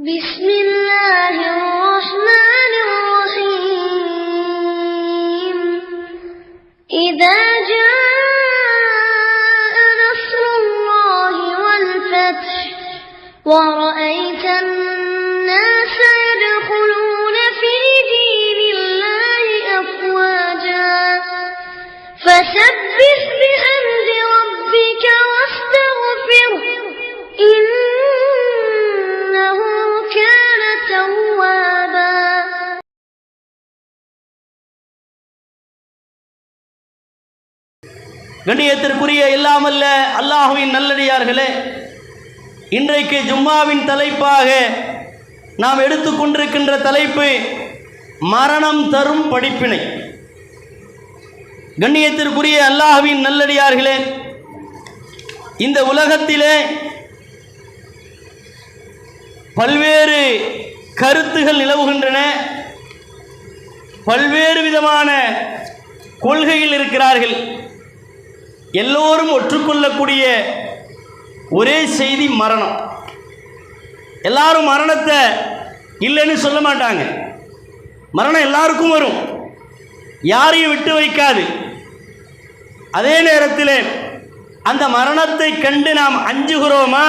بسم الله الرحمن الرحيم. إذا கண்ணியத்திற்குரிய இல்லாமல்ல அல்லாஹுவின் நல்லடியார்களே இன்றைக்கு ஜும்மாவின் தலைப்பாக நாம் எடுத்துக்கொண்டிருக்கின்ற தலைப்பு மரணம் தரும் படிப்பினை. கண்ணியத்திற்குரிய அல்லாஹுவின் நல்லடியார்களே இந்த உலகத்திலே பல்வேறு கருத்துகள் நிலவுகின்றன. பல்வேறு விதமான கொள்கையில் இருக்கிறார்கள். எல்லோரும் ஒற்றுக்கொள்ளக்கூடிய ஒரே செய்தி மரணம். எல்லாரும் மரணத்தை இல்லைன்னு சொல்ல மாட்டாங்க. மரணம் எல்லாருக்கும் வரும். யாரையும் விட்டு வைக்காது. அதே நேரத்தில் அந்த மரணத்தை கண்டு நாம் அஞ்சுகிறோமா?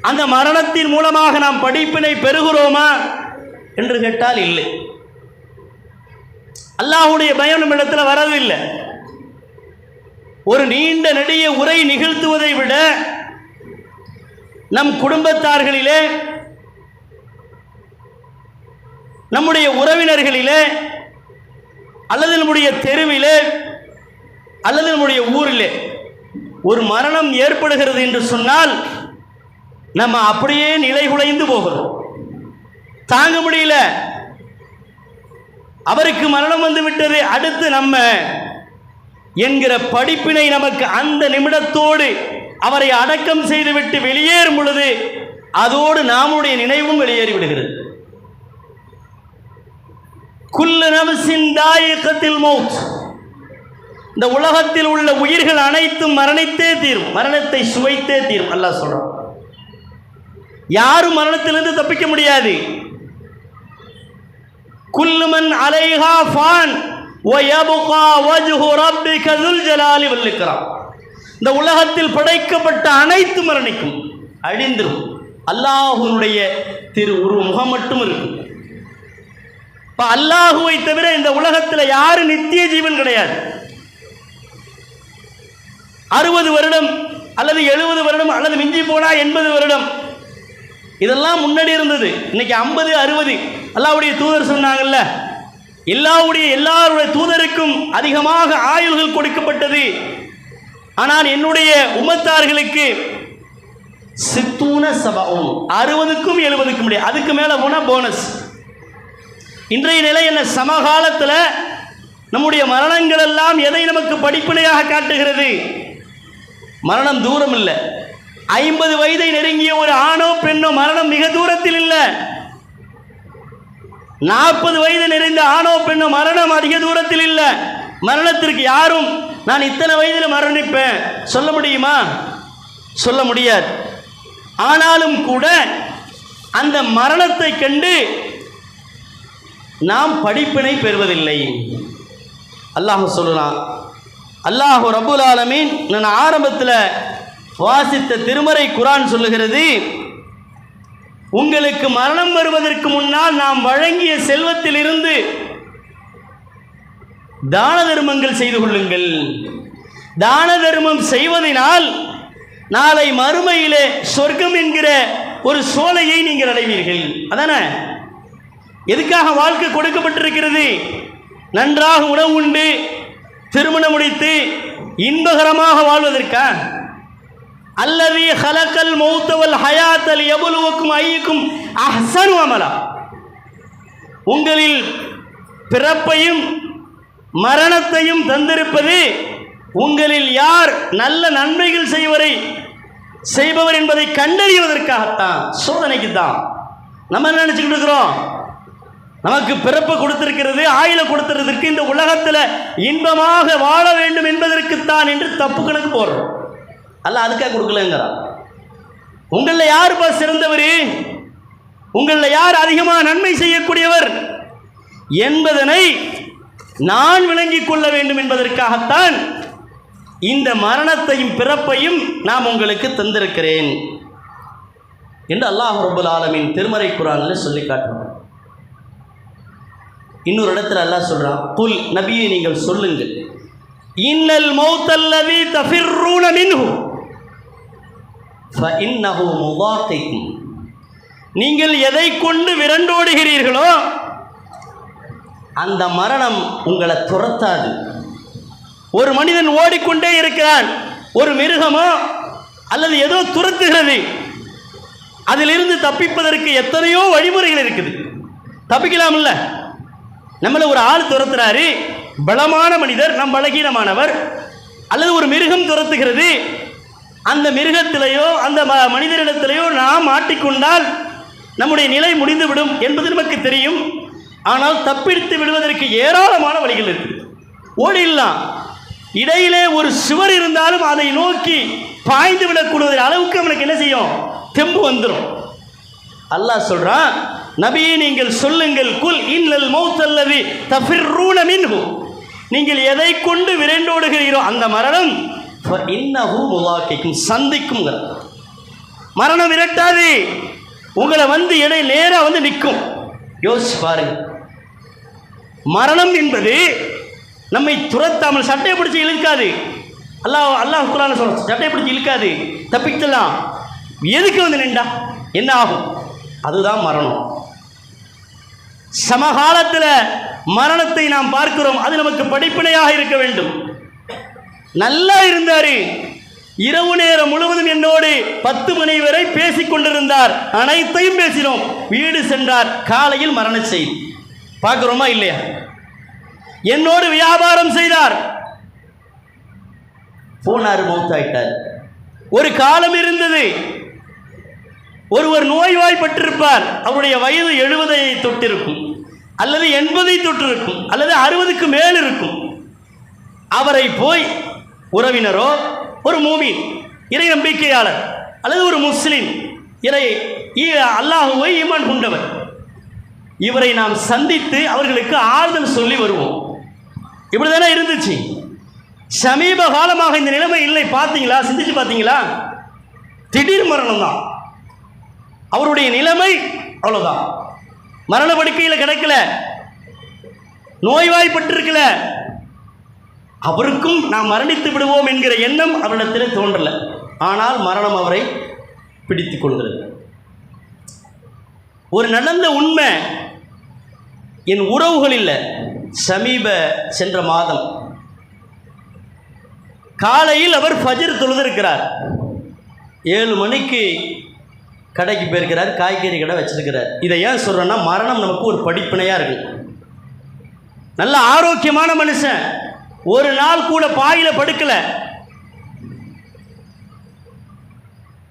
அந்த மரணத்தின் மூலமாக நாம் படிப்பினை பெறுகிறோமா? என்று கேட்டால் இல்லை. அல்லாஹுடைய பயம் நம்மிடத்தில் வரவில்லை ஒரு நீண்ட நெடிய உரை நிகழ்த்துவதை விட நம் குடும்பத்தார்களிலே நம்முடைய உறவினர்களிலே அல்லது நம்முடைய தெருவிலே அல்லது நம்முடைய ஊரிலே ஒரு மரணம் ஏற்படுகிறது என்று சொன்னால் நம்ம அப்படியே நிலைகுலைந்து போகிறோம். தாங்க முடியல. அவருக்கு மரணம் வந்து விட்டது. அடுத்து நம்ம என்கிற படிப்பினை நமக்கு அந்த நிமிடத்தோடு அவரை அடக்கம் செய்துவிட்டு வெளியேறும் பொழுது அதோடு நாமுடைய நினைவும் வெளியேறிவிடுகிறது குல்லு நவசின் தாயக்கத்தில் மௌத். இந்த உலகத்தில் உள்ள உயிர்கள் அனைத்தும் மரணித்தே தீரும். மரணத்தை சுவைத்தே தீரும். அல்லாஹ் சொல்கிறோம் யாரும் மரணத்திலிருந்து தப்பிக்க முடியாது. குல்லுமன் அலைஹா ஃபான். இந்த உலகத்தில் படைக்கப்பட்ட அனைத்து மரணிக்கும் அழிந்திரும். அல்லாஹுனுடைய திரு உரு முகம் மட்டும் இருக்கும் இப்போ அல்லாஹுவை தவிர இந்த உலகத்தில் யாரும் நித்திய ஜீவன் கிடையாது. அறுபது வருடம் அல்லது எழுபது வருடம் அல்லது மிஞ்சி போனால் எண்பது வருடம். இதெல்லாம் முன்னாடி இருந்தது. இன்னைக்கு ஐம்பது அறுபது. அல்லாவுடைய தூதர் சொன்னாங்கல்ல எல்லாவுடைய எல்லாருடைய தூதருக்கும் அதிகமாக ஆயுள்கள் கொடுக்கப்பட்டது. ஆனால் என்னுடைய உமத்தார்களுக்கு சித்தூன சபம் அறுபதுக்கும் எழுபதுக்கும் முடியாது அதுக்கு மேலே போனால் போனஸ் இன்றைய நிலை என்ன? சமகாலத்தில் நம்முடைய மரணங்கள் எல்லாம் எதை நமக்கு படிப்பினையாக காட்டுகிறது? மரணம் தூரம் இல்லை ஐம்பது வயதை நெருங்கிய ஒரு ஆணோ பெண்ணோ மரணம் மிக தூரத்தில் இல்லை. நாற்பது வயது நிறைந்த ஆணோ பெண்ணோ மரணம் அதிக தூரத்தில் இல்லை. மரணத்திற்கு யாரும் நான் இத்தனை வயதில் மரணிப்பேன். சொல்ல முடியுமா? சொல்ல முடியாது. ஆனாலும் கூட அந்த மரணத்தை கண்டு நாம் படிப்பினை பெறுவதில்லை. அல்லாஹ் சொல்லலாம் அல்லாஹு ரபுல் ஆலமீன் நான் ஆரம்பத்தில் வாசித்த திருமறை குரான் சொல்லுகிறது உங்களுக்கு மரணம் வருவதற்கு முன்னால் நாம் வழங்கிய செல்வத்திலிருந்து தான தர்மங்கள் செய்து கொள்ளுங்கள். தான தர்மம் செய்வதனால் நாளை மறுமையிலே சொர்க்கம் என்கிற ஒரு சோலையை நீங்கள் அடைவீர்கள். அதானே? எதுக்காக வாழ்க்கை கொடுக்கப்பட்டிருக்கிறது? நன்றாக உணவு உண்டு திருமணம் முடித்து இன்பகரமாக வாழ்வதற்கா? அல்லது ஹலக்கல் மௌத்தவல் ஹயாத்தல் எவ்வளவுக்கும் ஐயக்கும் அஹ்சனு அமலா. உங்களில் பிறப்பையும் மரணத்தையும் தந்திருப்பது உங்களில் யார் நல்ல நன்மைகள் செய்வரை செய்பவர் என்பதை கண்டறிவதற்காகத்தான் சோதனைக்கு தான். நம்ம என்ன நினச்சிக்கிட்டு இருக்கிறோம்? நமக்கு பிறப்பு கொடுத்திருக்கிறது ஆயுள கொடுத்துறதுக்கு இந்த உலகத்தில் இன்பமாக வாழ வேண்டும் என்பதற்குத்தான் என்று தப்பு கணக்கு போடுறோம். அல்ல அதுக்காக கொடுக்கலங்கிறான். உங்களில் யாருப்பா சிறந்தவர்? உங்களில் யார் அதிகமாக நன்மை செய்யக்கூடியவர்? என்பதனை நான் விளங்கிக் கொள்ள வேண்டும் என்பதற்காகத்தான் இந்த மரணத்தையும் பிறப்பையும் நாம் உங்களுக்கு தந்திருக்கிறேன். என்று அல்லாஹ் ரபுல் ஆலமின் திருமறை குரானில் சொல்லி காட்டுறான் இன்னொரு இடத்துல அல்லாஹ் சொல்றான் புல் நபியை நீங்கள் சொல்லுங்கள். இன்னல் மௌத்தல்லவி தஃபிர்ரூன மின்ஹு. நீங்கள் எதை கொண்டு விரண்டோடுகிறீர்களோ அந்த மரணம் உங்களை துரத்தாது. ஒரு மனிதன் ஓடிக்கொண்டே இருக்கிறான். ஒரு மிருகமோ அல்லது ஏதோ துரத்துகிறது. அதிலிருந்து தப்பிப்பதற்கு எத்தனையோ வழிமுறைகள் இருக்குது. தப்பிக்கலாம்ல நம்மளை ஒரு ஆள் துரத்துறாரு. பலமான மனிதர் நம் பலகீனமானவர். அல்லது ஒரு மிருகம் துரத்துகிறது. அந்த மிருகத்திலேயோ அந்த ம- மனிதரிடத்திலேயோ நாம் மாட்டிக்கொண்டால் நம்முடைய நிலை முடிந்துவிடும் என்பது நமக்கு தெரியும். ஆனால் தப்பித்து விடுவதற்கு ஏராளமான வழிகள் இருக்குது ஓடிடலாம் இடையிலே ஒரு சுவர் இருந்தாலும் அதை நோக்கி பாய்ந்து விடக்கூடிய அளவுக்கு அவனுக்கு என்ன செய்யும்? தெம்பு வந்துடும் அல்லாஹ் சொல்கிறான் நபியை நீங்கள் சொல்லுங்கள் குல் இன்னல் மௌத்தல்லதி தஃபிர்ரூன மின்ஹு. நீங்கள் எதை கொண்டு விரைண்டோடுகிறீரோ அந்த மரணம் இன்னஹு முலாக்கிக்கும் சந்திக்கும் மரணம் விரட்டாது. உங்களை வந்து இடை நேராக வந்து நிற்கும். யோசிச்சு பாருங்க. மரணம் என்பது நம்மை துரத்தாமல் சட்டையை பிடிச்சி இழுக்காது. அல்லாஹ் அல்லாஹ் குரான சொல்ல சட்டையை பிடிச்சி இழுக்காது. தப்பிக்கலாம் எதுக்கு வந்து நின்றா? என்ன ஆகும்? அதுதான் மரணம். சமகாலத்தில் மரணத்தை நாம் பார்க்கிறோம். அது நமக்கு படிப்பினையாக இருக்க வேண்டும். நல்லா இருந்தாரு. இரவு நேரம் முழுவதும் என்னோடு பத்து மணி வரை பேசிக் கொண்டிருந்தார். அனைத்தையும் பேசினோம். வீடு சென்றார். காலையில் மரண செய்தி. பார்க்குறோமா இல்லையா? என்னோடு வியாபாரம் செய்தார். போனார் மௌத்தாயிட்டார். ஒரு காலம் இருந்தது. ஒருவர் நோய்வாய்ப்பட்டிருப்பார். அவருடைய வயது எழுபதை தொட்டிருக்கும். அல்லது எண்பதை தொட்டிருக்கும். அல்லது அறுபதுக்கு மேல் இருக்கும். அவரை போய் உறவினரோ ஒரு மூமின் இறை நம்பிக்கையாளர் அல்லது ஒரு முஸ்லீம் இறை அல்லாஹுவை ஈமான் கொண்டவர். இவரை நாம் சந்தித்து அவர்களுக்கு ஆறுதல் சொல்லி வருவோம். இப்படிதானே இருந்துச்சு. சமீப காலமாக இந்த நிலைமை இல்லை பார்த்தீங்களா? சிந்திச்சு பார்த்தீங்களா? திடீர் மரணம் தான். அவருடைய நிலைமை அவ்வளோதான் மரண படுக்கையில் கிடைக்கல. நோய்வாய்ப்பட்டிருக்கல. அவருக்கும் நாம் மரணித்து விடுவோம் என்கிற எண்ணம் அவரிடத்தில் தோன்றலை. ஆனால் மரணம் அவரை பிடித்து கொள்கிறது. ஒரு நடந்த உண்மை என் உறவுகள் இல்லை. சமீப சென்ற மாதம். காலையில் அவர் ஃபஜர் தொழுதிருக்கிறார். ஏழு மணிக்கு கடைக்கு போயிருக்கிறார் காய்கறி கடை வச்சிருக்கிறார். இதை ஏன் சொல்கிறேன்னா மரணம் நமக்கு ஒரு படிப்பினையாக இருக்கு. நல்ல ஆரோக்கியமான மனுஷன். ஒரு நாள் கூட பாயில படுக்கல.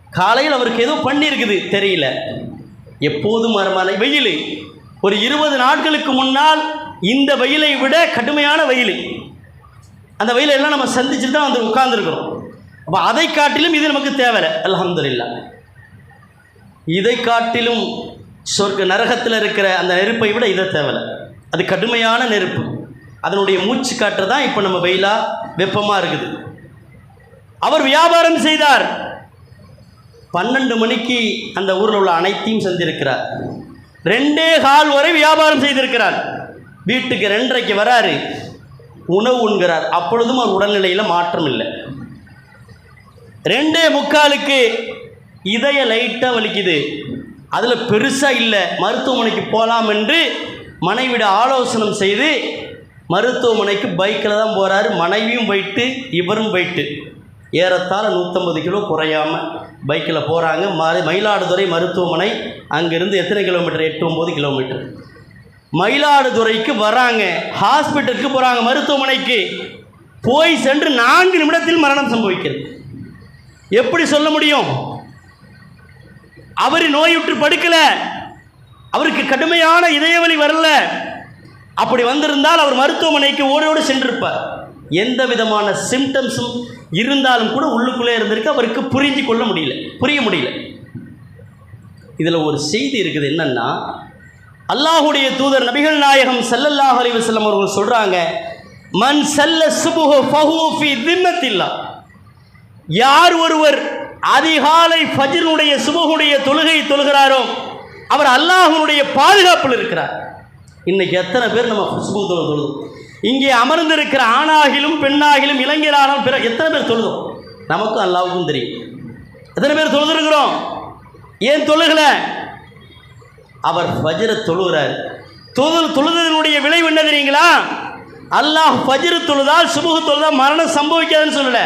காலையில் அவருக்கு ஏதோ பண்ணியிருக்குது தெரியல. எப்போதும் மரமான வெயில். ஒரு இருபது நாட்களுக்கு முன்னால் இந்த வெயிலை விட கடுமையான வெயில். அந்த வெயிலை எல்லாம் நம்ம சந்திச்சுட்டு தான் வந்து உட்கார்ந்துருக்கிறோம். அப்போ அதை காட்டிலும் இது நமக்கு தேவையில்லை. இல்லா இதை காட்டிலும் சொர்க்க நரகத்தில் இருக்கிற அந்த நெருப்பை விட இதை தேவை அது கடுமையான நெருப்பு. அதனுடைய மூச்சு காற்று தான் இப்போ நம்ம வெயிலாக வெப்பமாக இருக்குது. அவர் வியாபாரம் செய்தார். பன்னெண்டு மணிக்கு அந்த ஊரில் உள்ள அனைத்தையும் செஞ்சிருக்கிறார். ரெண்டே கால் வரை வியாபாரம் செய்திருக்கிறார். வீட்டுக்கு ரெண்டரைக்கு வராரு. உணவு உண்கிறார். அப்பொழுதும் அவர் உடல்நிலையில் மாற்றம் இல்லை. ரெண்டே முக்காலுக்கு இதய லைட்டாக வலிக்குது. அதில் பெருசாக இல்லை. மருத்துவமனைக்கு போகலாம் என்று மனைவிட ஆலோசனை செய்து மருத்துவமனைக்கு பைக்கில் தான் போகிறாரு மனைவியும் போயிட்டு இவரும் போயிட்டு. ஏறத்தாழ நூற்றம்பது கிலோ குறையாமல் பைக்கில் போகிறாங்க மறு மயிலாடுதுறை மருத்துவமனை அங்கேருந்து எத்தனை கிலோமீட்டர்? எட்டு ஒம்பது கிலோமீட்டர். மயிலாடுதுறைக்கு வராங்க. ஹாஸ்பிட்டலுக்கு போகிறாங்க மருத்துவமனைக்கு. போய் சென்று நான்கு நிமிடத்தில் மரணம் சம்பவிக்கிறது. எப்படி சொல்ல முடியும்? அவர் நோயுற்று படுக்கலை. அவருக்கு கடுமையான இதயவலி வரல. அப்படி வந்திருந்தால் அவர் மருத்துவமனைக்கு ஓடோடு சென்றிருப்பார். எந்த விதமான சிம்டம்ஸும் இருந்தாலும் கூட உள்ளுக்குள்ளே இருந்திருக்கு. அவருக்கு புரிஞ்சு கொள்ள முடியல. புரிய முடியல. இதில் ஒரு செய்தி இருக்குது என்னன்னா அல்லாஹுடைய தூதர் நபிகள் நாயகம் செல்லல்லாஹ் அலைஹி வஸல்லம் அவர்கள் சொல்கிறாங்க மண் செல்ல சுபுஹோ ஃபஹூஃபி திம்மத்தில்லா. யார் ஒருவர் அதிகாலை ஃபஜினுடைய சுபகுடைய தொழுகை தொழுகிறாரோ அவர் அல்லாஹனுடைய பாதுகாப்பில் இருக்கிறார். இன்னைக்கு எத்தனை பேர் நம்ம குஷ்பு தொழு தொழுதும்? இங்கே அமர்ந்திருக்கிற ஆணாகிலும் பெண்ணாகிலும் இளைஞரானாலும் பிற எத்தனை பேர் தொழுதும்? நமக்கும் அல்லாவுக்கும் தெரியும். எத்தனை பேர் தொழுதுருக்குறோம்? ஏன் தொழுகலை? அவர் வஜ்ர தொழுகிறார். தொழு தொழுதனுடைய விளைவு என்ன தெரியுங்களா? அல்லாஹ் ஃபஜ்ரு தொழுதால் சுபுகு தொழுதால் மரணம் சம்பவிக்காதுன்னு சொல்லலை.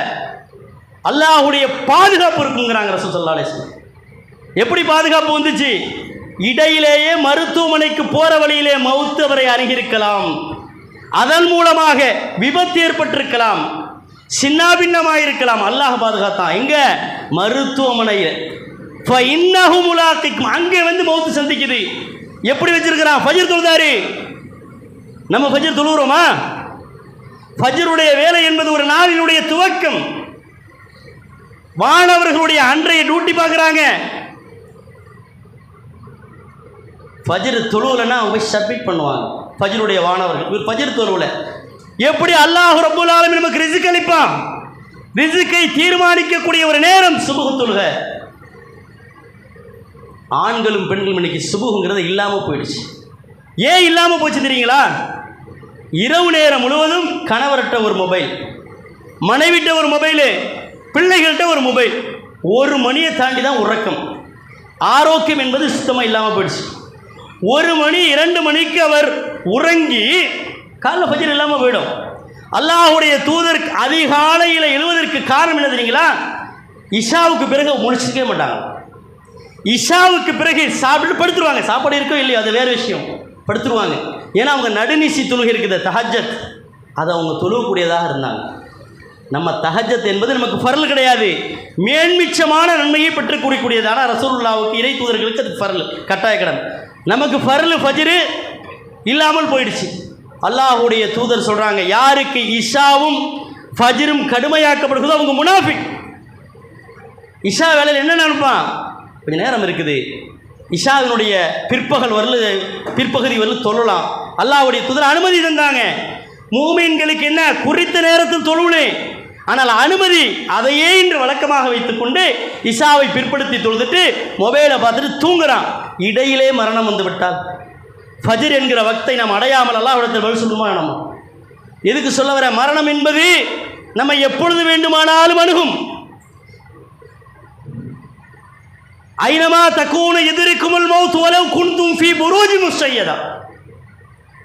அல்லாஹுடைய பாதுகாப்பு இருக்குங்கிறாங்க ரசூ ஸல்லல்லாஹு எப்படி பாதுகாப்பு வந்துச்சு? இடையிலேயே மருத்துவமனைக்கு போகிற வழியிலே மவுத்து அவரை அணுகியிருக்கலாம். அதன் மூலமாக விபத்து ஏற்பட்டிருக்கலாம். சின்னாபின்னமாக இருக்கலாம். அல்லாஹ் பாதுகாத்தான். எங்க? மருத்துவமனையில். இன்னஹு முலாத்திக்கும். அங்கே வந்து மவுத்து சந்திக்குது. எப்படி வச்சிருக்கிறான்? ஃபஜர் தொழுதாரு. நம்ம ஃபஜர் தொழுகிறோமா ஃபஜருடைய வேலை என்பது ஒரு நாளினுடைய துவக்கம். மாணவர்களுடைய அன்றைய டியூட்டி பார்க்குறாங்க. ஃபஜ்ரு தொழுவலைன்னா அவங்க போய் சப்மிட் பண்ணுவாங்க. ஃபஜ்ருடைய வானவர்கள். இவர் ஃபஜர் தொழுவில். எப்படி அல்லாஹ் ரபுல் ஆலமி நமக்கு ரிசுக் அளிப்பான்? ரிசுக்கை தீர்மானிக்கக்கூடிய ஒரு நேரம் சுபுக தொழுக. ஆண்களும் பெண்களும் இன்னைக்கு சுபுகுங்கிறது இல்லாமல் போயிடுச்சு. ஏன் இல்லாமல் போச்சு தெரியுங்களா? இரவு நேரம் முழுவதும் கணவர்கிட்ட ஒரு மொபைல் மனைவிட்ட ஒரு மொபைலு பிள்ளைகள்கிட்ட ஒரு மொபைல். ஒரு மணியை தாண்டி தான் உறக்கம். ஆரோக்கியம் என்பது சுத்தமாக இல்லாமல் போயிடுச்சு. ஒரு மணி இரண்டு மணிக்கு அவர் உறங்கி காலைல பஜர் இல்லாமல் போயிடும். அல்லாஹுடைய தூதர் அதிகாலையில் எழுவதற்கு காரணம் என்ன தெரியுங்களா? இஷாவுக்கு பிறகு முடிச்சுக்கவே மாட்டாங்க. இஷாவுக்கு பிறகு சாப்பிட்டு படுத்துருவாங்க. சாப்பாடு இருக்கோ இல்லையோ அது வேறு விஷயம். படுத்துருவாங்க. ஏன்னா அவங்க நடுநிசி தொழுகை இருக்குது தஹஜத் அதை அவங்க தொழுகக்கூடியதாக இருந்தாங்க. நம்ம தஹஜத் என்பது நமக்கு ஃபரல் கிடையாது. மேன்மிச்சமான நன்மையை பெற்றுக் கூடியக்கூடியது ஆனால் இறை தூதர்களுக்கு அது ஃபரல் கட்டாய கடன். நமக்கு ஃபரல் ஃபஜ்ரு இல்லாமல் போயிடுச்சு. அல்லாஹுடைய தூதர் சொல்கிறாங்க யாருக்கு இஷாவும் ஃபஜ்ரும் கடுமையாக்கப்படுகிறதோ அவங்க முனாஃபிக். இஷா வேலையில் என்ன நினைப்பான் கொஞ்சம் நேரம் இருக்குது. இஷாவினுடைய பிற்பகல் வரல பிற்பகுதி வரல தொழலாம். அல்லாஹ்வுடைய தூதர் அனுமதி தந்தாங்க. மூமீன்களுக்கு என்ன? குறித்த நேரத்தில் தொழுவுனே. ஆனால் அனுமதி அதையே இன்று வழக்கமாக வைத்துக்கொண்டு இஷாவை பிற்படுத்தி தொழுதுட்டு மொபைலை பார்த்துட்டு தூங்குறான். இடையிலே மரணம் வந்து விட்டால் ஃபஜிர் என்கிற வக்தை நாம் அடையாமல் அல்லாஹ்விடத்தில் பதில் சொல்லுமா நம்ம? எதுக்கு சொல்ல வர? மரணம் என்பது நம்ம எப்பொழுது வேண்டுமானாலும் அணுகும். ஐனமா தக்கூன எதிர்க்குமல் மௌத் வலவ் குன்தும் ஃபி புரோஜி முஸ்ஸையதா.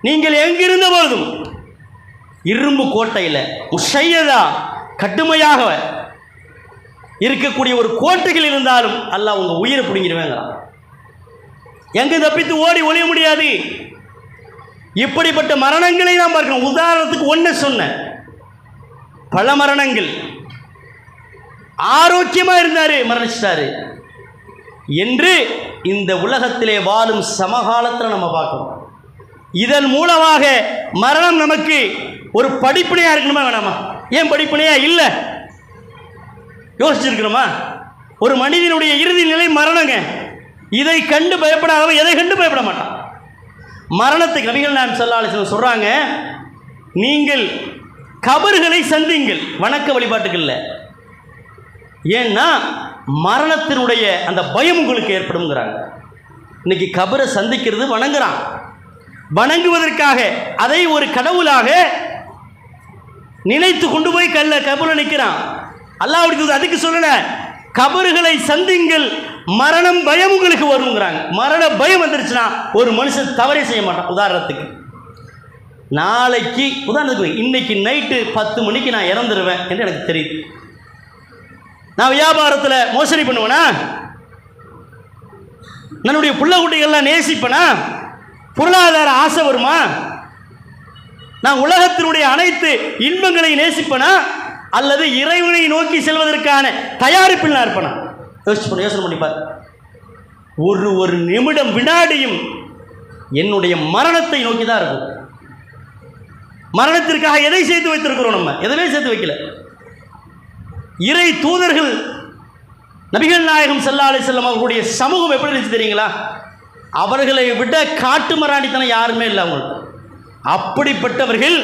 நீங்கள் எங்கிருந்த போதும் இரும்பு கோட்டையில் முஷையதா கடுமையாக இருக்கக்கூடிய ஒரு கோட்டைகள் இருந்தாலும் அல்லாஹ் உங்கள் உயிரை பிடிங்கிடுவேங்கிறான். எங்கு தப்பித்து ஓடி ஒளிய முடியாது. இப்படிப்பட்ட மரணங்களை நாம் பார்க்கணும். உதாரணத்துக்கு ஒன்று சொன்னேன். பல மரணங்கள். ஆரோக்கியமாக இருந்தார் மரணிச்சிட்டாரு. என்று இந்த உலகத்திலே வாழும் சமகாலத்தில் நம்ம பார்க்கணும். இதன் மூலமாக மரணம் நமக்கு ஒரு படிப்பினையாக இருக்கணுமா வேணாமா? ஏன் படிப்பினையா? இல்லை. யோசிச்சிருக்கிறோமா ஒரு மனிதனுடைய இறுதி நிலை மரணங்க. இதை கண்டு பயப்படாதவன் எதை கண்டு பயப்பட மாட்டான்? மரணத்துக்கு நபிகள் நான் சொல்லாலும் சொல்கிறாங்க நீங்கள் கபர்களை சந்திங்கள் வணக்க வழிபாட்டுகளில் ஏன்னா மரணத்தினுடைய அந்த பயம் உங்களுக்கு ஏற்படுங்கிறாங்க இன்னைக்கு கபரை சந்திக்கிறது வணங்குறான். வணங்குவதற்காக அதை ஒரு கடவுளாக நினைத்து கொண்டு போய் கல்ல கபரை நிற்கிறான் அல்லாஹ்வுடைய அதுக்கு சொல்லல கபறுகளை சந்திங்கள் மரணம் பயம் உங்களுக்கு வருங்கிறாங்க மரண பயம் வந்துருச்சுன்னா ஒரு மனுஷன் தவறே செய்ய மாட்டான். உதாரணத்துக்கு நாளைக்கு உதாரணத்துக்கு இன்னைக்கு நைட்டு பத்து மணிக்கு நான் இறந்துருவேன் என்று எனக்கு தெரியுது. நான் வியாபாரத்தில் மோசடி பண்ணுவேனா? என்னுடைய பிள்ளை குட்டிகள்லாம் நேசிப்பேனா? பொருளாதார ஆசை வருமா? நான் உலகத்தினுடைய அனைத்து இன்பங்களை நேசிப்பேனா? அல்லது இறைவனை நோக்கி செல்வதற்கான தயாரிப்பில் நான் இருப்பேனா? யோசிச்சு யோசனை பண்ணிப்பார் ஒரு ஒரு நிமிடம் வினாடியும் என்னுடைய மரணத்தை நோக்கி தான் இருக்கும். மரணத்திற்காக எதை சேர்த்து வைத்திருக்கிறோம் நம்ம? எதுவுமே சேர்த்து வைக்கல. இறை தூதர்கள் நபிகள் நாயகம் செல்லா அலி செல்லம் அவர்களுடைய சமூகம் எப்படி இருந்துச்சு தெரியுங்களா? அவர்களை விட காட்டு மராண்டித்தனம் யாருமே இல்லை அவங்களுக்கு. அப்படிப்பட்டவர்கள்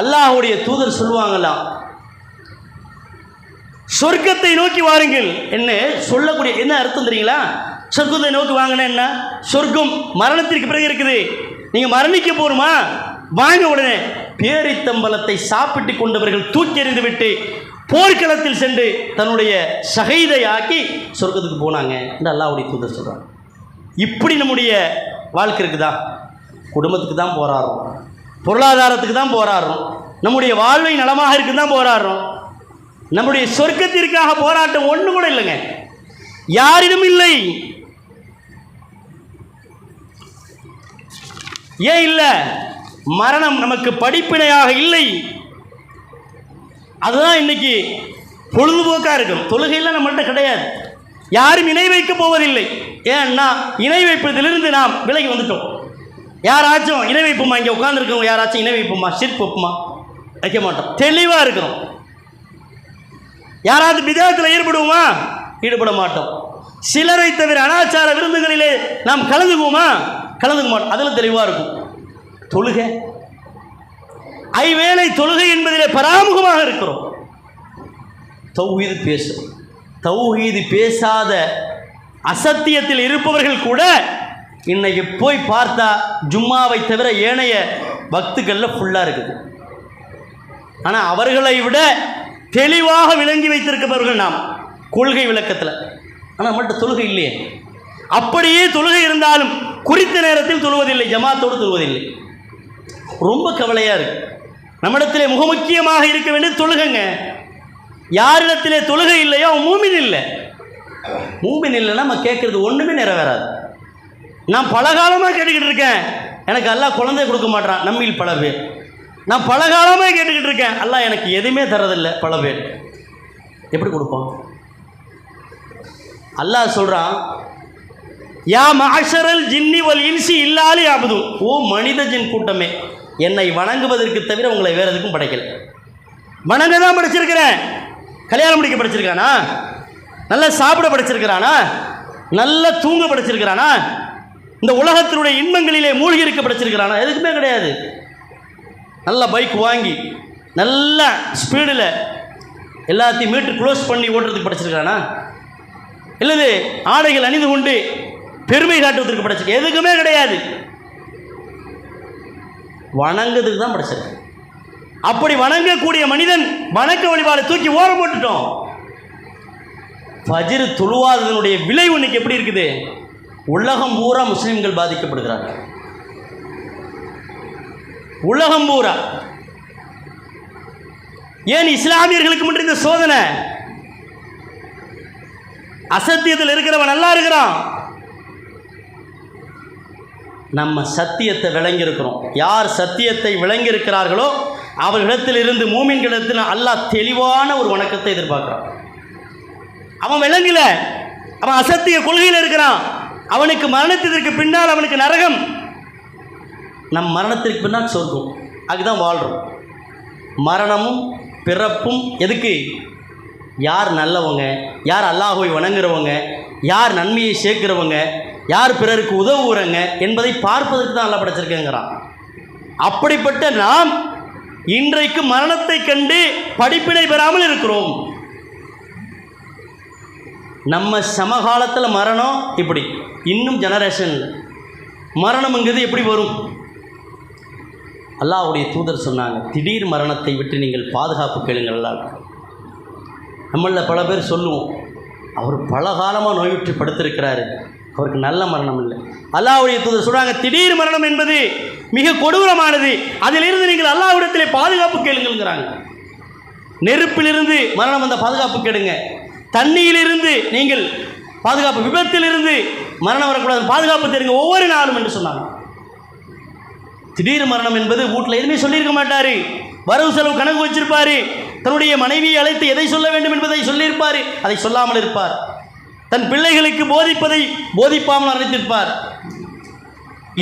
அல்லாஹுடைய தூதர் சொல்லுவாங்களாம் சொர்க்கத்தை நோக்கி வாருங்கள். என்ன? சொல்லக்கூடிய என்ன அர்த்தம் தெரியுங்களா? சொர்க்கத்தை நோக்கி வாங்கினா என்ன? சொர்க்கம் மரணத்திற்கு பிறகு இருக்குது. நீங்க மரணிக்க போருமா? வாங்க உடனே. பேரித்தம்பலத்தை சாப்பிட்டு கொண்டவர்கள் தூக்கி எறிந்து விட்டு போர்க்களத்தில் சென்று தன்னுடைய சகைதை ஆக்கி சொர்க்கத்துக்கு போனாங்க. என்று அல்லாவுடைய தூதர் சொல்றாங்க இப்படி நம்முடைய வாழ்க்கை இருக்குதா? குடும்பத்துக்கு தான் போராடுறோம். பொருளாதாரத்துக்கு தான் போராடுறோம். நம்முடைய வாழ்வை நலமாக இருக்கு தான் போராடுறோம். நம்முடைய சொர்க்கத்திற்காக போராட்டம் ஒன்று கூட இல்லைங்க. யாரிடம் இல்லை. ஏன் இல்லை? மரணம் நமக்கு படிப்பினையாக இல்லை. அதுதான் இன்னைக்கு பொழுதுபோக்காக இருக்கும். தொழுகையில் நம்மள்கிட்ட கிடையாது. யாரும் இணை வைக்க போவதில்லை. ஏன்னா இணை வைப்பதிலிருந்து நாம் விலகி வந்துட்டோம். யாராச்சும் இணை வைப்புமா இங்கே உட்காந்துருக்கவங்க யாராச்சும் இணை வைப்புமா சிரிப்பு வைப்புமா வைக்க மாட்டோம். தெளிவாக இருக்கிறோம் யாராவது விதத்தில் ஈடுபடுவோமா? ஈடுபட மாட்டோம். சிலரை தவிர அனாச்சார விருந்துகளிலே நாம் கலந்துக்குவோமா? கலந்துக்க மாட்டோம். அதில் தெளிவாக இருக்கும். தொழுகை. ஐவேளை தொழுகை என்பதிலே பராமுகமாக இருக்கிறோம். தௌஹீது பேசும் தௌஹீது பேசாத அசத்தியத்தில் இருப்பவர்கள் கூட இன்னைக்கு போய் பார்த்தா ஜும்மாவை தவிர ஏனைய பக்துகளில் ஃபுல்லாக இருக்குது. ஆனால் அவர்களை விட தெளிவாக விளங்கி வைத்திருக்கிறவர்கள் நாம் கொள்கை விளக்கத்தில். ஆனால் நம்மள்கிட்ட தொழுகை இல்லையே. அப்படியே தொழுகை இருந்தாலும் குறித்த நேரத்தில் தொழுவதில்லை ஜமாத்தோடு தொழுவதில்லை. ரொம்ப கவலையாக இருக்கு. நம்மிடத்திலே முகமுக்கியமாக இருக்க வேண்டியது தொழுகைங்க. யாரிடத்திலே தொழுகை இல்லையோ மூமின் இல்லை. மூமின் இல்லைன்னா நம்ம கேட்குறது ஒன்றுமே நிறைவேறாது. நான் பல காலமாக கேட்டுக்கிட்டு இருக்கேன். எனக்கு எல்லாம் குழந்தை கொடுக்க மாட்டான் நம்மில் பல பேர். நான் பல காலமாக கேட்டுக்கிட்டு இருக்கேன். எல்லாம் எனக்கு எதுவுமே தரதில்லை பல பேர். எப்படி கொடுப்போம்? அல்லாஹ் சொல்கிறான் யா மாஷரல் ஜின்னி வல் இன்சி இல்லாலே ஆபதும் ஓ மனித ஜின் கூட்டமே என்னை வணங்குவதற்கு தவிர உங்களை வேறு எதுக்கும் படைக்கல. வணங்க தான் படிச்சிருக்கிறேன். கல்யாணம் முடிக்க படிச்சிருக்கானா நல்லா சாப்பிட படிச்சிருக்கிறானா? நல்லா தூங்க படிச்சிருக்கிறானா? இந்த உலகத்தினுடைய இன்பங்களிலே மூழ்கி இருக்க படிச்சிருக்கிறானா எதுக்குமே கிடையாது. நல்ல பைக் வாங்கி நல்ல ஸ்பீடில் எல்லாத்தையும் மீட்டர் க்ளோஸ் பண்ணி ஓட்டுறதுக்கு படைச்சிருக்கிறானா? இல்லது ஆடைகள் அணிந்து கொண்டு பெருமை காட்டுவதற்கு படிச்சிருக்க எதுக்குமே கிடையாது. வணங்குறதுக்கு தான் படிச்சிருக்கேன் அப்படி வணங்கக்கூடிய மனிதன் வணக்க வழிபாடு தூக்கி ஓரம் போட்டுட்டோம். ஃபஜ்ர் தொழுவாததனுடைய விளைவு இன்னைக்கு எப்படி இருக்குது? உலகம் பூரா முஸ்லீம்கள் பாதிக்கப்படுகிறார்கள். உலகம் பூரா. ஏன் இஸ்லாமியர்களுக்கு மட்டும் இந்த சோதனை? அசத்தியத்தில் இருக்கிறவன் நல்லா இருக்கிறான். நம்ம சத்தியத்தை விளங்கியிருக்கிறோம். யார் சத்தியத்தை விளங்கியிருக்கிறார்களோ அவர்களிடத்தில் இருந்து மூமின்களிடத்தில் அல்லாஹ் தெளிவான ஒரு வணக்கத்தை எதிர்பார்க்குறான். அவன் விளங்கல. அவன் அசத்திய கொள்கையில் இருக்கிறான். அவனுக்கு மரணத்திற்கு பின்னால் அவனுக்கு நரகம். நம் மரணத்திற்கு பின்னால் சொர்க்கம். அதுதான் வாழ்கிறோம் மரணமும் பிறப்பும் எதுக்கு? யார் நல்லவங்க யார் அல்லாஹுவை வணங்குறவங்க யார் நன்மையை சேர்க்கிறவங்க யார் பிறருக்கு உதவுறங்க என்பதை பார்ப்பதற்கு தான் நல்லா படைச்சிருக்கேங்கிறான். அப்படிப்பட்ட நாம் இன்றைக்கு மரணத்தை கண்டு படிப்பினை பெறாமல் இருக்கிறோம். நம்ம சமகாலத்தில் மரணம் இப்படி. இன்னும் ஜெனரேஷன் மரணம்ங்கிறது எப்படி வரும்? அல்லாஹ்வுடைய தூதர் சொன்னாங்க திடீர் மரணத்தை விட்டு நீங்கள் பாதுகாப்பு கேளுங்கள் அல்லாஹ். நம்மளில் பல பேர் சொல்லுவோம் அவர் பல காலமாக நோயுற்று படுத்திருக்கிறாரு. அவருக்கு நல்ல மரணம் இல்லை. அல்லாவுடைய தூதர் சொல்கிறாங்க திடீர் மரணம் என்பது மிக கொடூரமானது. அதிலிருந்து நீங்கள் அல்லாவிடத்திலே பாதுகாப்பு கேளுங்கள்ங்கிறாங்க. நெருப்பிலிருந்து மரணம் வந்த பாதுகாப்பு கேளுங்க தண்ணியிலிருந்து நீங்கள் பாதுகாப்பு விபத்திலிருந்து மரணம் வரக்கூடாது. பாதுகாப்பு தெரியுங்க ஒவ்வொரு நாளும் என்று சொன்னாங்க. திடீர் மரணம் என்பது வீட்டில் எதுவுமே சொல்லியிருக்க மாட்டார். வரவு செலவு கணக்கு வச்சிருப்பார். தன்னுடைய மனைவியை அழைத்து எதை சொல்ல வேண்டும் என்பதை சொல்லியிருப்பார். அதை சொல்லாமல் இருப்பார். தன் பிள்ளைகளுக்கு போதிப்பதை போதிப்பாமல் அழைத்திருப்பார்.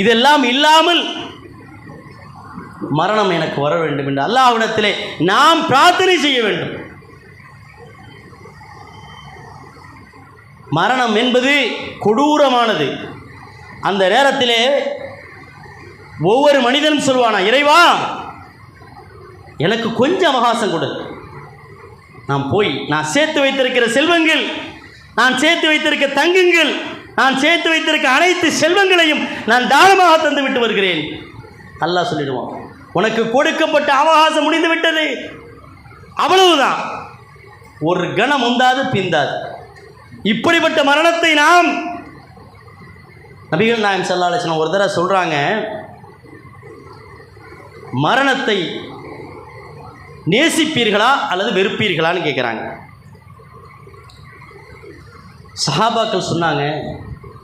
இதெல்லாம் இல்லாமல் மரணம் எனக்கு வர வேண்டும் என்று அல்லாஹ்விடத்திலே நாம் பிரார்த்தனை செய்ய வேண்டும். மரணம் என்பது கொடூரமானது. அந்த நேரத்திலே ஒவ்வொரு மனிதனும் சொல்வானா இறைவா எனக்கு கொஞ்சம் அவகாசம் கொடு. நான் போய் நான் சேர்த்து வைத்திருக்கிற செல்வங்கள் நான் சேர்த்து வைத்திருக்க தங்குங்கள் நான் சேர்த்து வைத்திருக்க அனைத்து செல்வங்களையும் நான் தானமாக தந்து விட்டு வருகிறேன். அல்லாஹ் சொல்லிடுவான் உனக்கு கொடுக்கப்பட்ட அவகாசம் முடிந்து விட்டது. அவ்வளவுதான். ஒரு கணம் உந்தாது பிந்தாது. இப்படிப்பட்ட மரணத்தை நாம் நபிகள் நாயம் செல்லாலட்சணம் ஒரு தடவை சொல்கிறாங்க மரணத்தை நேசிப்பீர்களா அல்லது வெறுப்பீர்களான்னு கேட்குறாங்க சஹாபாக்கள் சொன்னாங்க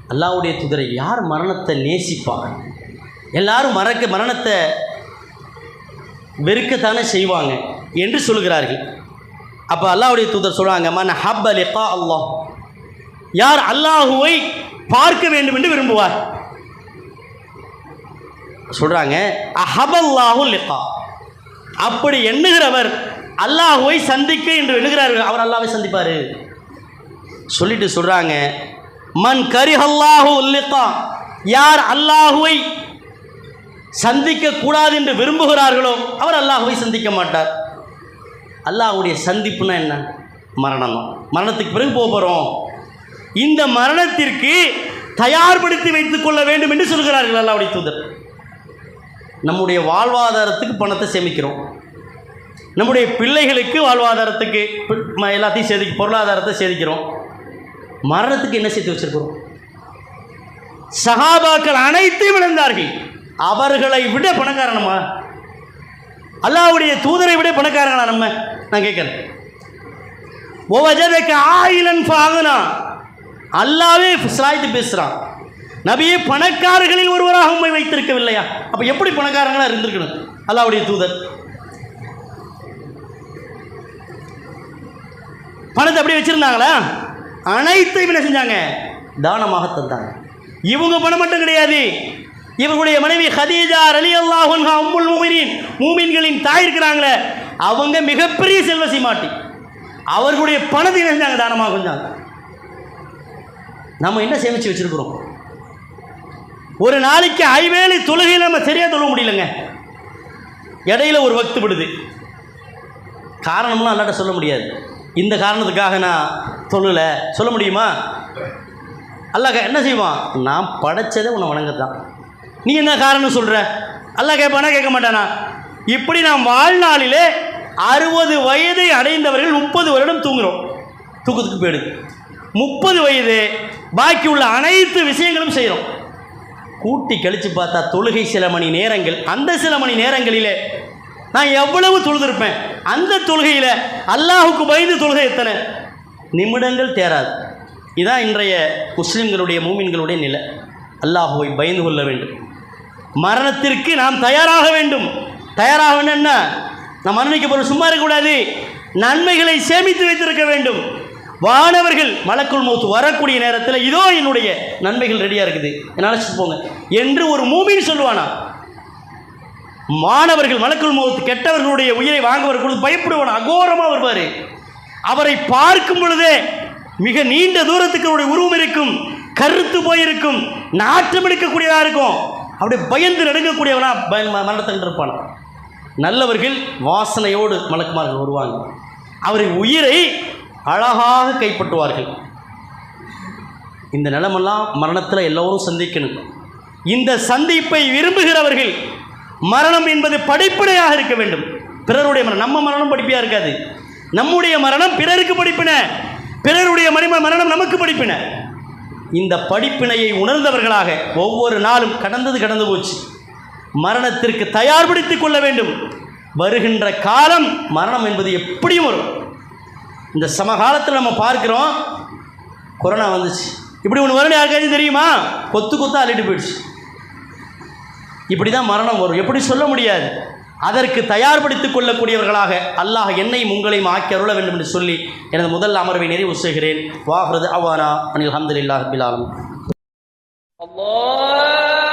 அல்லாவுடைய துதிரை யார் மரணத்தை நேசிப்பாங்க எல்லாரும் மறக்க மரணத்தை வெறுக்கத்தானே செய்வாங்க என்று சொல்கிறார்கள் அப்போ அல்லாவுடைய தூதர் சொல்கிறாங்க மன் ஹப்ப லிகா அல்லாஹ் யார் அல்லாஹுவை பார்க்க வேண்டும் என்று விரும்புவார்? சொல்கிறாங்க அஹபல்லாஹு லிகா. அப்படி எண்ணுகிறவர் அல்லாஹுவை சந்திக்க என்று எண்ணுகிறார்கள் அவர் அல்லாவை சந்திப்பார். சொல்லிட்டு சொல்கிறாங்க மண் கரிஹல்லாஹு லிகா. யார் அல்லாஹுவை சந்திக்க கூடாது என்று விரும்புகிறார்களோ அவர் அல்லாஹுவை சந்திக்க மாட்டார். அல்லாஹ்வுடைய சந்திப்புனா என்ன? மரணம். தான் மரணத்துக்கு பிறகு போக போகிறோம் இந்த மரணத்திற்கு தயார்படுத்தி வைத்துக் கொள்ள வேண்டும் என்று சொல்கிறார்கள் அல்லாவுடைய தூதர். நம்முடைய வாழ்வாதாரத்துக்கு பணத்தை சேமிக்கிறோம். நம்முடைய பிள்ளைகளுக்கு வாழ்வாதாரத்துக்கு எல்லாத்தையும் சேதி பொருளாதாரத்தை சேதிக்கிறோம் மரணத்துக்கு என்ன சேர்த்து வச்சிருக்கிறோம்? சகாபாக்கள் அனைத்தையும் இழந்தார்கள். அவர்களை விட பணக்காரனமா அல்லாவுடைய தூதரை விட பணக்காரங்களா நம்ம? நான் கேட்குறேன். ஓவஜதக்கு ஆயிலன் ஃபாகுனா அல்லாவே சாய்த்து பேசுகிறான் நபியே பணக்காரர்களில் ஒருவராக உண்மை வைத்திருக்கவில்லையா? அப்போ எப்படி பணக்காரங்களாக இருந்திருக்கணும்? அல்லாவுடைய தூதர். பணத்தை அப்படியே வச்சுருந்தாங்களா? அனைத்தையும் என்ன செஞ்சாங்க? தானமாக தந்தாங்க. இவங்க பணம் மட்டும் கிடையாது. இவர்களுடைய மனைவி ஹதீஜா அலி அல்லாஹ் அம்முல் மூமினின் மூமின்களின் தாய் இருக்கிறாங்களே அவங்க மிகப்பெரிய செல்வசி மாட்டி அவர்களுடைய பணத்தை என்ன செஞ்சாங்க? தானமாக செஞ்சாங்க. நம்ம என்ன சேமித்து வச்சுருக்குறோம்? ஒரு நாளைக்கு ஐவேளை தொழுகையில் நம்ம சரியாக தொழ முடியலங்க. இடையில ஒரு வக்து விடுது. காரணம்லாம் அல்லாட்ட சொல்ல முடியாது. இந்த காரணத்துக்காக நான் சொல்லலை சொல்ல முடியுமா? அல்லாஹ் என்ன செய்வான்? நான் படைச்சதை உன்னை வணங்கத்தான். நீ என்ன காரணம் சொல்கிற அல்லாஹ் கேட்பானா கேட்க மாட்டானா? இப்படி நாம் வாழ்நாளிலே அறுபது வயதை அடைந்தவர்கள் முப்பது வருடம் தூங்குறோம். தூக்கத்துக்கு போயிடுது. முப்பது வயது பாக்கி உள்ள அனைத்து விஷயங்களும் செய்கிறோம் கூட்டி கழித்து பார்த்தா தொழுகை சில மணி நேரங்கள் அந்த சில மணி நேரங்களிலே நான் எவ்வளவு தொழுதிருப்பேன்? அந்த தொழுகையில் அல்லாஹுக்கு பயந்து தொழுகை எத்தனை? நிமிடங்கள் தேராது. இதான் இன்றைய முஸ்லிம்களுடைய மூமின்களுடைய நிலை. அல்லாஹுவை பயந்து கொள்ள வேண்டும். மரணத்திற்கு நாம் தயாராக வேண்டும். தயாராக வேண்டும் என்ன நான் மரணிக்க போகிற சும்மா இருக்கக்கூடாது. நன்மைகளை சேமித்து வைத்திருக்க வேண்டும். வானவர்கள் மலக்குள் மௌத்து வரக்கூடிய நேரத்தில் இதோ என்னுடைய நன்மைகள் ரெடியாக இருக்குது. என்னால் அழைச்சிட்டு போங்க. என்று ஒரு மூமின் சொல்லுவானா? மாணவர்கள் மலக்குள் மௌத்து கெட்டவர்களுடைய உயிரை வாங்குவர் பொழுது பயப்படுவான்? அகோரமாக வருவார். அவரை பார்க்கும் பொழுதே மிக நீண்ட தூரத்துக்கு அவருடைய உருவம் இருக்கும். கருத்து போயிருக்கும். நாற்றம் எடுக்கக்கூடியதாக இருக்கும். அப்படி பயந்து நடுங்கக்கூடியவனா மரணத்தில் இருப்பான்? நல்லவர்கள் வாசனையோடு மலக்குமார்கள் வருவாங்க. அவரை உயிரை அழகாக கைப்பற்றுவார்கள். இந்த நிலமெல்லாம் மரணத்தில் எல்லோரும் சந்திக்கணும். இந்த சந்திப்பை விரும்புகிறவர்கள் மரணம் என்பது படிப்பினையாக இருக்க வேண்டும். பிறருடைய மரணம் நம்ம மரணம் படிப்பையாக இருக்காது. நம்முடைய மரணம் பிறருக்கு படிப்பின. பிறருடைய மனிம மரணம் நமக்கு படிப்பின. இந்த படிப்பினையை உணர்ந்தவர்களாக ஒவ்வொரு நாளும் கடந்தது கடந்து போச்சு. மரணத்திற்கு தயார்படுத்திக் கொள்ள வேண்டும். வருகின்ற காலம் மரணம் என்பது எப்படியும் வரும். இந்த சமகாலத்தில் நம்ம பார்க்குறோம் கொரோனா வந்துச்சு. இப்படி ஒன்று வரும்னு யாருக்காச்சும் தெரியுமா? கொத்து கொத்தா அள்ளிட்டு போயிடுச்சு. இப்படி தான் மரணம் வரும். எப்படி சொல்ல முடியாது? அதற்கு தயார்படுத்திக் கொள்ளக்கூடியவர்களாக அல்லாஹ் என்னையும் உங்களையும் ஆக்கி அருள வேண்டும் என்று சொல்லி எனது முதல் அமர்வை நிறைவு செய்கிறேன். வாஹ்ரது அவானா அனில் அஹமதுல்லாஹ் பிலாலும் அல்லாஹ்!